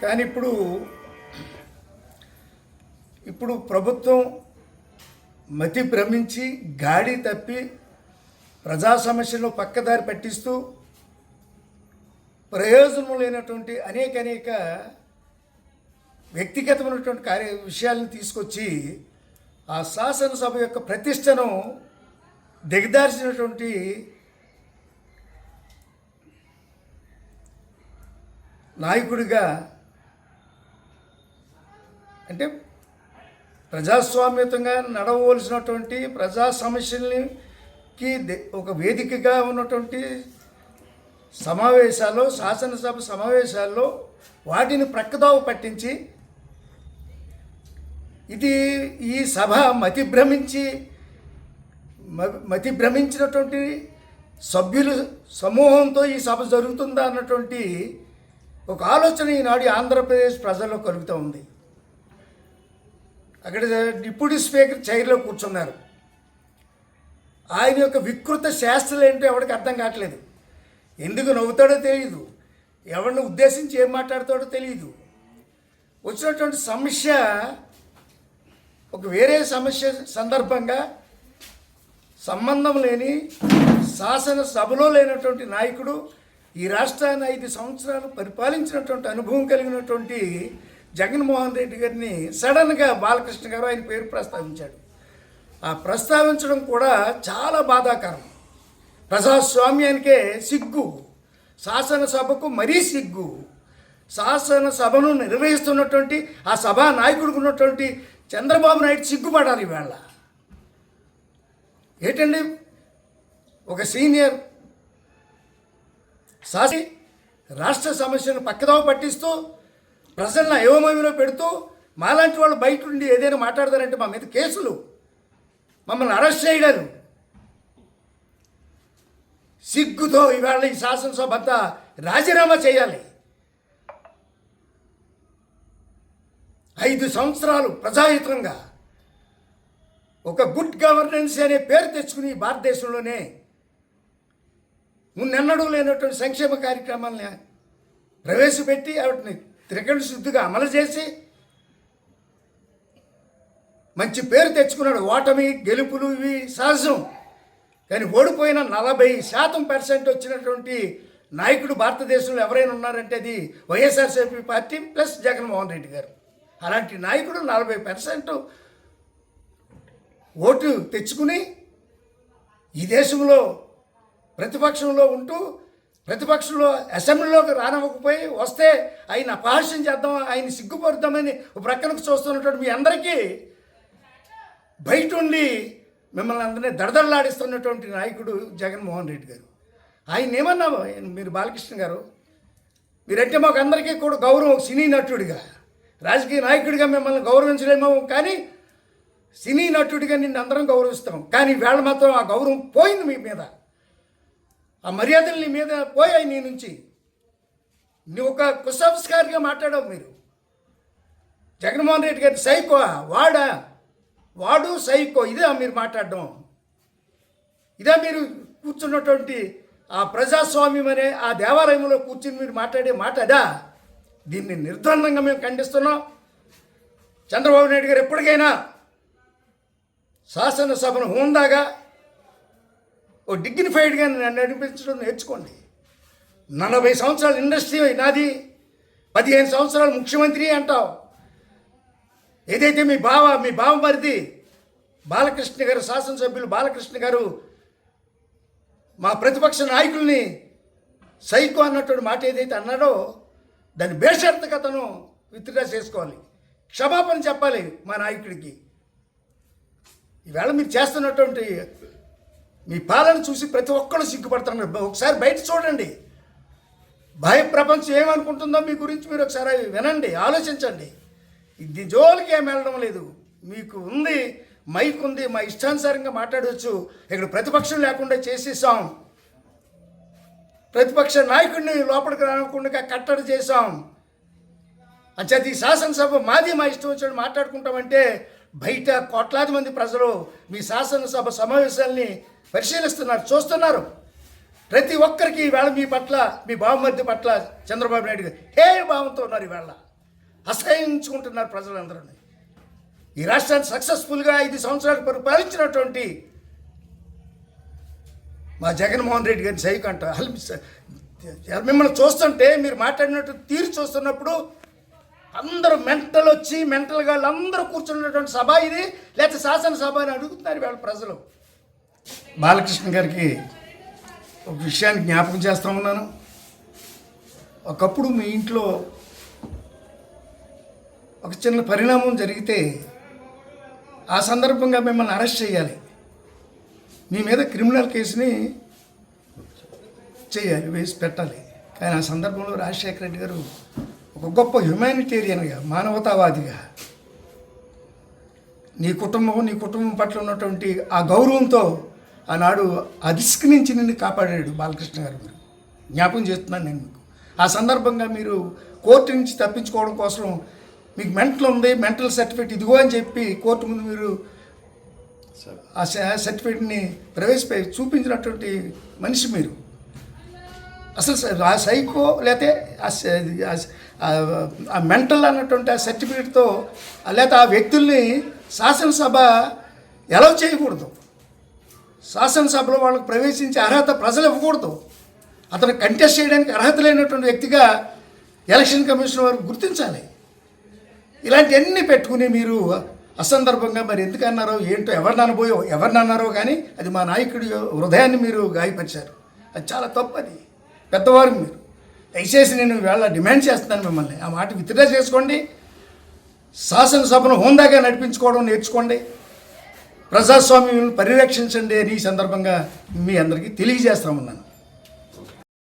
కానీ ఇప్పుడు ఇప్పుడు ప్రభుత్వం మతి భ్రమించి గాడి తప్పి ప్రజా సమస్యలను పక్కదారి పట్టిస్తూ ప్రయోజనం లేనటువంటి అనేక అనేక వ్యక్తిగతమైనటువంటి కార్య విషయాలను తీసుకొచ్చి ఆ శాసనసభ యొక్క ప్రతిష్టను దిగదార్చినటువంటి నాయకుడిగా ప్రజాస్వామ్యతంగా నడవవలసినటువంటి ప్రజా సమస్యలకి ఒక వేదికగా ఉన్నటువంటి సమావేశాల్లో శాసనసభ సమావేశాల్లో వాటిని ప్రక్కదోవ పట్టించి ఇది ఈ సభ మతి భ్రమించి మతి భ్రమించినటువంటి సభ్యులు సమూహంతో ఈ సభ జరుగుతుందా అన్నటువంటి ఒక ఆలోచన ఈనాడు ఆంధ్రప్రదేశ్ ప్రజల్లో కలుగుతూ ఉంది. అక్కడ డిప్యూటీ స్పీకర్ చైర్లో కూర్చున్నారు. ఆయన యొక్క వికృత శాస్త్రాలు ఏంటో ఎవరికి అర్థం కావట్లేదు. ఎందుకు నవ్వుతాడో తెలియదు ఎవరిని ఉద్దేశించి ఏం మాట్లాడతాడో తెలియదు వచ్చినటువంటి సమస్య ఒక వేరే సమస్య సందర్భంగా సంబంధం లేని శాసనసభలో లేనటువంటి నాయకుడు ఈ రాష్ట్రాన్ని ఐదు సంవత్సరాలు పరిపాలించినటువంటి అనుభవం కలిగినటువంటి జగన్మోహన్ రెడ్డి గారిని సడన్గా బాలకృష్ణ గారు ఆయన పేరు ప్రస్తావించాడు. ఆ ప్రస్తావించడం కూడా చాలా బాధాకరం. ప్రజాస్వామ్యానికే సిగ్గు. శాసనసభకు మరీ సిగ్గు. శాసనసభను నిర్వహిస్తున్నటువంటి ఆ సభా నాయకుడికి ఉన్నటువంటి చంద్రబాబు నాయుడు సిగ్గుపడాలి ఇవాళ. ఏంటండి? ఒక సీనియర్ శాసి రాష్ట్ర సమస్యను పక్కదోవ పట్టిస్తూ ప్రజలను అయోమయంలో పెడుతూ మాలాంటి వాళ్ళు బయట ఉండి ఏదైనా మాట్లాడతారంటే మా మీద కేసులు. మమ్మల్ని అరెస్ట్ చేయడాలు సిగ్గుతో ఇవాళ ఈ శాసనసభ అంతా రాజీనామా చేయాలి. ఐదు సంవత్సరాలు ప్రజాయుతంగా ఒక గుడ్ గవర్నెన్స్ అనే పేరు తెచ్చుకుని భారతదేశంలోనే మున్నెన్నడూ లేనటువంటి సంక్షేమ కార్యక్రమాలని ప్రవేశపెట్టి వాటిని త్రికరణ శుద్ధిగా అమలు చేసి మంచి పేరు తెచ్చుకున్నాడు. ఓటమి గెలుపులు ఇవి సహజం. కానీ ఓడిపోయిన నలభై శాతం పర్సెంట్ వచ్చినటువంటి నాయకుడు భారతదేశంలో ఎవరైనా ఉన్నారంటే అది YSRCP party plus Jaganmohan Reddy గారు. అలాంటి నాయకుడు నలభై పర్సెంట్ ఓటు తెచ్చుకుని ఈ దేశంలో ప్రతిపక్షంలో ఉంటూ ప్రతిపక్షంలో అసెంబ్లీలోకి రానివ్వకపోయి వస్తే ఆయన అపహాస్యం చేద్దాం ఆయన సిగ్గుపరుద్దామని ఒక ప్రక్కనకు చూస్తున్నటువంటి మీ అందరికీ బయట ఉండి మిమ్మల్ని అందరినీ దడదడలాడిస్తున్నటువంటి నాయకుడు జగన్మోహన్ రెడ్డి గారు. ఆయన ఏమన్నా మీరు బాలకృష్ణ గారు మీరంటే మాకు అందరికీ కూడా గౌరవం సినీ నటుడిగా. రాజకీయ నాయకుడిగా మిమ్మల్ని గౌరవించలేమో కానీ సినీ నటుడిగా నిన్ను అందరం గౌరవిస్తాం. కానీ వేళ మాత్రం ఆ గౌరవం పోయింది మీ మీద. ఆ మర్యాదలు నీ మీద పోయాయి నీ నుంచి. నువ్వు ఒక కుసంస్కారిగా మాట్లాడావు మీరు. జగన్మోహన్ రెడ్డి గారి సైకో వాడా? వాడు సైకో ఇదే మీరు మాట్లాడడం. ఇదే మీరు కూర్చున్నటువంటి ఆ ప్రజాస్వామ్యం అనే ఆ దేవాలయంలో కూర్చుని మీరు మాట్లాడే మాట అదా? దీన్ని నిర్ద్వందంగా మేము ఖండిస్తున్నాం. చంద్రబాబు నాయుడు గారు ఎప్పటికైనా శాసనసభను హోందాగా ఓ డిగ్నిఫైడ్గా నడిపించడం నేర్చుకోండి. నలభై సంవత్సరాల ఇండస్ట్రీ నాది పదిహేను సంవత్సరాలు ముఖ్యమంత్రి అంటావు. ఏదైతే మీ బావ మీ బావ మరిది బాలకృష్ణ గారు శాసనసభ్యులు బాలకృష్ణ గారు మా ప్రతిపక్ష నాయకుల్ని సైకో అన్నటువంటి మాట ఏదైతే అన్నాడో దాని బేషరతుగా విత్డ్రా చేసుకోవాలి. క్షమాపణ చెప్పాలి మా నాయకుడికి. ఈవేళ మీరు చేస్తున్నటువంటి మీ పాలన చూసి ప్రతి ఒక్కరు సిగ్గుపడుతున్నారు ఒకసారి బయట చూడండి. భయ ప్రపంచం ఏమనుకుంటుందో మీ గురించి మీరు ఒకసారి వినండి ఆలోచించండి. ఇది జోలికి ఏం వెళ్ళడం లేదు. మీకు ఉంది మైక్ ఉంది మా ఇష్టానుసారంగా మాట్లాడవచ్చు. ఇక్కడ ప్రతిపక్షం లేకుండా చేసేసాం. ప్రతిపక్ష నాయకుడిని లోపలికి రాకుండా కట్టడి చేసాం అంచేది ఈ శాసనసభ మాది మా ఇష్టం వచ్చినట్టు మాట్లాడుకుంటామంటే బయట కోట్లాది మంది ప్రజలు మీ శాసనసభ సమావేశాల్ని పరిశీలిస్తున్నారు చూస్తున్నారు. ప్రతి ఒక్కరికి ఈవేళ మీ పట్ల మీ బావమర్ది పట్ల చంద్రబాబు నాయుడు గారు హే భావంతో ఉన్నారు ఈవేళ అసహించుకుంటున్నారు ప్రజలందరూ ఈ రాష్ట్రాన్ని సక్సెస్ఫుల్గా ఐదు సంవత్సరాలు పరిపాలించినటువంటి మా జగన్మోహన్ రెడ్డి గారిని సైకంట మిమ్మల్ని చూస్తుంటే మీరు మాట్లాడినట్టు తీరు చూస్తున్నప్పుడు అందరూ మెంటల్ వచ్చి మెంటల్గా గాళ్ళు అందరూ కూర్చున్నటువంటి సభ ఇది. లేకపోతే శాసనసభ అని అడుగుతున్నారు వీళ్ళ ప్రజలు. బాలకృష్ణ గారికి ఒక విషయాన్ని జ్ఞాపకం చేస్తూ ఉన్నాను. ఒకప్పుడు మీ ఇంట్లో ఒక చిన్న పరిణామం జరిగితే ఆ సందర్భంగా మిమ్మల్ని అరెస్ట్ చేయాలి. మీ మీద క్రిమినల్ కేసుని చేయాలి వేసి పెట్టాలి. కానీ ఆ సందర్భంలో రాజశేఖర రెడ్డి గారు ఒక గొప్ప హ్యుమానిటేరియన్గా మానవతావాదిగా. నీ కుటుంబం నీ కుటుంబం పట్ల ఉన్నటువంటి ఆ గౌరవంతో ఆనాడు నుంచి నిన్ను కాపాడాడు బాలకృష్ణ గారు మీరు. జ్ఞాపకం చేస్తున్నాను నేను మీకు. ఆ సందర్భంగా మీరు కోర్టు నుంచి తప్పించుకోవడం కోసం మీకు మెంటల్ ఉంది మెంటల్ సర్టిఫికేట్ ఇదిగో అని చెప్పి కోర్టు ముందు మీరు ఆ సర్టిఫికేట్ని ప్రవేశపై చూపించినటువంటి మనిషి మీరు. అసలు ఆ సైకో లేకపోతే ఆ మెంటల్ అన్నటువంటి ఆ సర్టిఫికేట్తో లేకపోతే ఆ వ్యక్తుల్ని శాసనసభ ఎలా చేయకూడదు. శాసనసభలో వాళ్ళకి ప్రవేశించే అర్హత ప్రజలు ఇవ్వకూడదు. అతను కంటెస్ట్ చేయడానికి అర్హత లేనటువంటి వ్యక్తిగా ఎలక్షన్ కమిషన్ వారు గుర్తించాలి. ఇలాంటివన్నీ పెట్టుకుని మీరు అసందర్భంగా మరి ఎందుకు అన్నారో ఏంటో ఎవరిని అనబోయో ఎవరిని అన్నారో కానీ అది మా నాయకుడి హృదయాన్ని మీరు గాయపరిచారు. అది చాలా తప్పు అది. పెద్దవారు మీరు. దయచేసి నేను వేళ డిమాండ్ చేస్తున్నాను మిమ్మల్ని. ఆ మాట విత్డ్రా చేసుకోండి. శాసనసభను హోందాగా నడిపించుకోవడం నేర్చుకోండి. ప్రజాస్వామ్యం పరిరక్షించండి అని ఈ సందర్భంగా మీ అందరికీ తెలియజేస్తా ఉన్నాను.